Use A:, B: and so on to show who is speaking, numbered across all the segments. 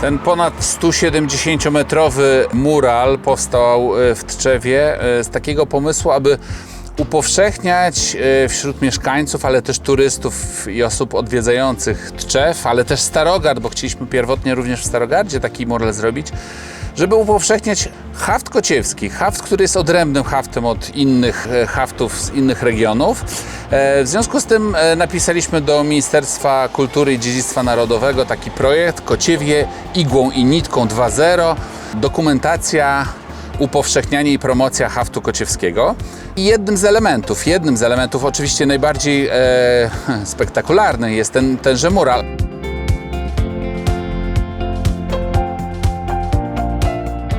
A: Ten ponad 170-metrowy mural powstał e, w Tczewie e, z takiego pomysłu, aby upowszechniać e, wśród mieszkańców, ale też turystów i osób odwiedzających Tczew, ale też Starogard, bo chcieliśmy pierwotnie również w Starogardzie taki mural zrobić, żeby upowszechniać haft kociewski, haft, który jest odrębnym haftem od innych e, haftów z innych regionów. E, W związku z tym e, napisaliśmy do Ministerstwa Kultury i Dziedzictwa Narodowego taki projekt Kociewie igłą i nitką 2.0. Dokumentacja upowszechnianie i promocja haftu kociewskiego. I jednym z elementów, jednym z elementów oczywiście najbardziej e, spektakularny jest ten, tenże mural.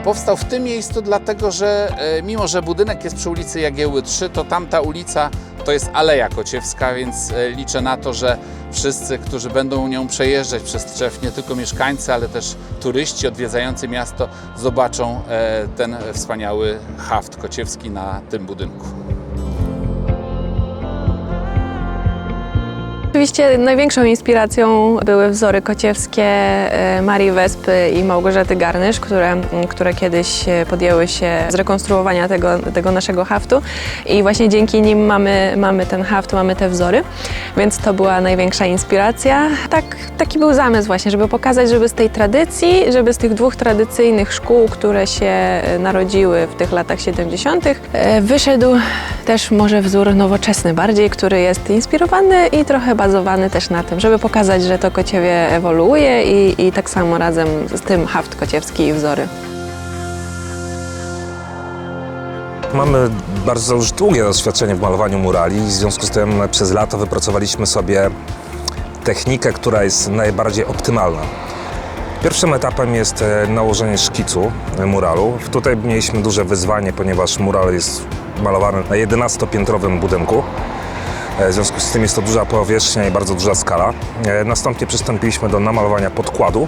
A: Powstał w tym miejscu dlatego, że e, mimo, że budynek jest przy ulicy Jagiełły 3, to tamta ulica to jest Aleja Kociewska, więc e, liczę na to, że wszyscy, którzy będą nią przejeżdżać przez Trzew, nie tylko mieszkańcy, ale też turyści odwiedzający miasto, zobaczą e, ten wspaniały haft kociewski na tym budynku.
B: Oczywiście największą inspiracją były wzory kociewskie e, Marii Wespy i Małgorzaty Garnysz, które, które kiedyś e, podjęły się zrekonstruowania tego, tego naszego haftu i właśnie dzięki nim mamy, mamy ten haft, mamy te wzory, więc to była największa inspiracja. Tak, taki był zamysł właśnie, żeby pokazać, żeby z tej tradycji, żeby z tych dwóch tradycyjnych szkół, które się e, narodziły w tych latach 70., e, wyszedł też może wzór nowoczesny bardziej, który jest inspirowany i trochę bazowany też na tym, żeby pokazać, że to Kociewie ewoluuje i, i tak samo razem z tym haft kociewski i wzory.
C: Mamy bardzo już długie doświadczenie w malowaniu murali, w związku z tym przez lata wypracowaliśmy sobie technikę, która jest najbardziej optymalna. Pierwszym etapem jest e, nałożenie szkicu muralu. Tutaj mieliśmy duże wyzwanie, ponieważ mural jest malowany na 11-piętrowym budynku. E, W związku z tym jest to duża powierzchnia i bardzo duża skala. E, Następnie przystąpiliśmy do namalowania podkładu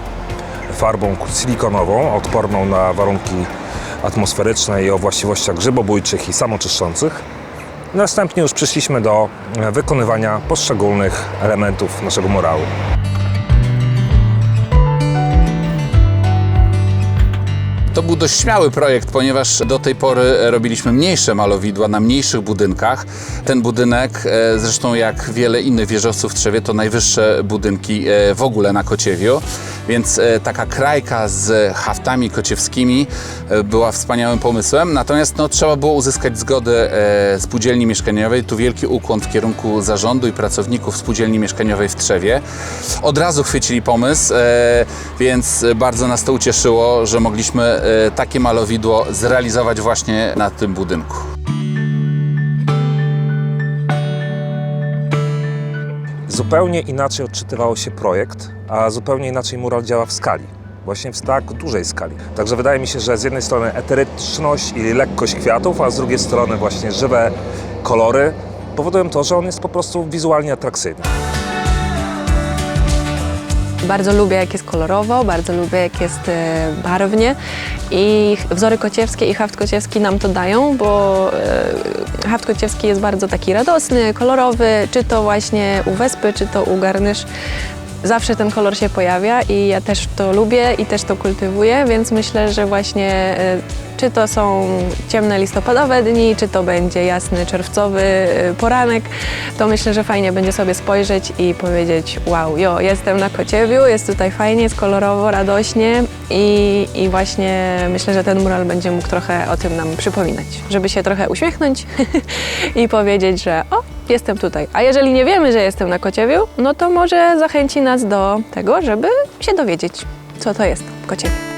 C: farbą silikonową, odporną na warunki atmosferyczne i o właściwościach grzybobójczych i samoczyszczących. Następnie już przyszliśmy do e, wykonywania poszczególnych elementów naszego murału.
A: To był dość śmiały projekt, ponieważ do tej pory robiliśmy mniejsze malowidła na mniejszych budynkach. Ten budynek, e, zresztą jak wiele innych wieżowców w Trzewie, to najwyższe budynki e, w ogóle na Kociewiu, więc e, taka krajka z haftami kociewskimi była wspaniałym pomysłem. Natomiast no, trzeba było uzyskać zgodę spółdzielni mieszkaniowej. Tu wielki ukłon w kierunku zarządu i pracowników spółdzielni mieszkaniowej w Trzewie. Od razu chwycili pomysł, więc bardzo nas to ucieszyło, że mogliśmy takie malowidło zrealizować właśnie na tym budynku.
C: Zupełnie inaczej odczytywało się projekt, a zupełnie inaczej mural działa w skali. Właśnie w tak dużej skali. Także wydaje mi się, że z jednej strony eteryczność i lekkość kwiatów, a z drugiej strony właśnie żywe kolory powodują to, że on jest po prostu wizualnie atrakcyjny.
B: Bardzo lubię, jak jest kolorowo, bardzo lubię, jak jest e, barwnie i wzory kociewskie i haft kociewski nam to dają, bo e, haft kociewski jest bardzo taki radosny, kolorowy, czy to właśnie u Wespy, czy to u Garnysz. Zawsze ten kolor się pojawia i ja też to lubię i też to kultywuję, więc myślę, że właśnie e, czy to są ciemne listopadowe dni, czy to będzie jasny czerwcowy e, poranek, to myślę, że fajnie będzie sobie spojrzeć i powiedzieć wow, jo, jestem na Kociewiu, jest tutaj fajnie, jest kolorowo, radośnie i, i właśnie myślę, że ten mural będzie mógł trochę o tym nam przypominać, żeby się trochę uśmiechnąć i powiedzieć, że o, jestem tutaj. A jeżeli nie wiemy, że jestem na Kociewiu, no to może zachęci nas do tego, żeby się dowiedzieć, co to jest Kociewie.